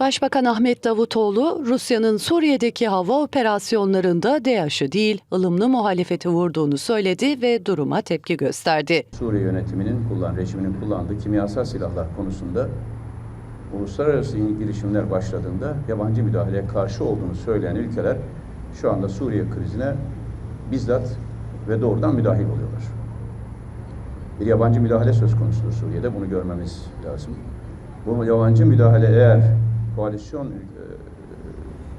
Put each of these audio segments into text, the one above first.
Başbakan Ahmet Davutoğlu, Rusya'nın Suriye'deki hava operasyonlarında DAEŞ'ı değil, ılımlı muhalefeti vurduğunu söyledi ve duruma tepki gösterdi. Suriye yönetiminin kullan, rejiminin kullandığı kimyasal silahlar konusunda uluslararası girişimler başladığında yabancı müdahaleye karşı olduğunu söyleyen ülkeler şu anda Suriye krizine bizzat ve doğrudan müdahil oluyorlar. Bir yabancı müdahale söz konusudur Suriye'de. Bunu görmemiz lazım. Bu yabancı müdahale eğer koalisyon e,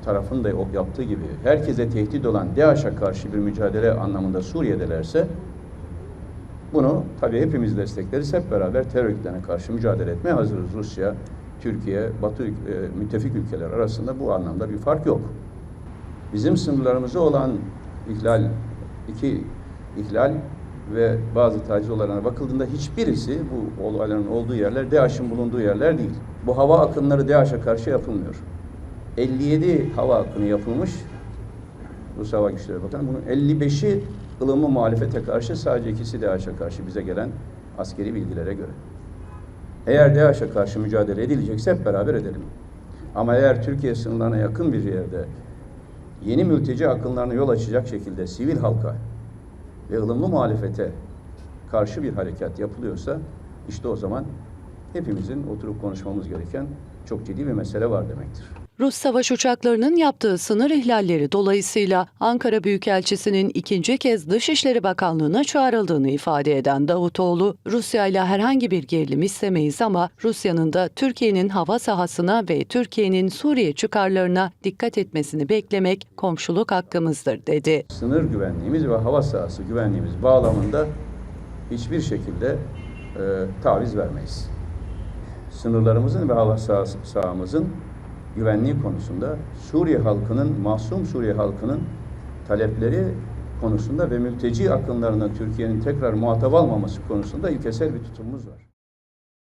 tarafın da yaptığı gibi herkese tehdit olan DAEŞ'e karşı bir mücadele anlamında Suriye'delerse bunu tabii hepimiz destekleriz. Hep beraber terör örgütlerine karşı mücadele etmeye hazırız. Rusya, Türkiye, Batı e, müttefik ülkeler arasında bu anlamda bir fark yok. Bizim sınırlarımıza olan ihlal, iki ihlal ve bazı taciz olaylarına bakıldığında hiçbirisi bu olayların olduğu yerler DAEŞ'in bulunduğu yerler değil. Bu hava akınları DAEŞ'e karşı yapılmıyor. 57 hava akını yapılmış. Rus Hava Güçleri Bakanı bunun 55'i ılımlı muhalefete karşı sadece ikisi DAEŞ'e karşı bize gelen askeri bilgilere göre. Eğer DAEŞ'e karşı mücadele edilecekse hep beraber edelim. Ama eğer Türkiye sınırlarına yakın bir yerde yeni mülteci akınlarına yol açacak şekilde sivil halka ve ılımlı muhalefete karşı bir harekat yapılıyorsa işte o zaman hepimizin oturup konuşmamız gereken çok ciddi bir mesele var demektir. Rus savaş uçaklarının yaptığı sınır ihlalleri dolayısıyla Ankara Büyükelçisi'nin ikinci kez Dışişleri Bakanlığı'na çağrıldığını ifade eden Davutoğlu, Rusya ile herhangi bir gerilim istemeyiz ama Rusya'nın da Türkiye'nin hava sahasına ve Türkiye'nin Suriye çıkarlarına dikkat etmesini beklemek komşuluk hakkımızdır dedi. Sınır güvenliğimiz ve hava sahası güvenliğimiz bağlamında hiçbir şekilde e, taviz vermeyiz. Sınırlarımızın ve hava sahası, sahamızın güvenliği konusunda Suriye halkının, masum Suriye halkının talepleri konusunda ve mülteci akınlarına Türkiye'nin tekrar muhatap almaması konusunda ilkesel bir tutumumuz var.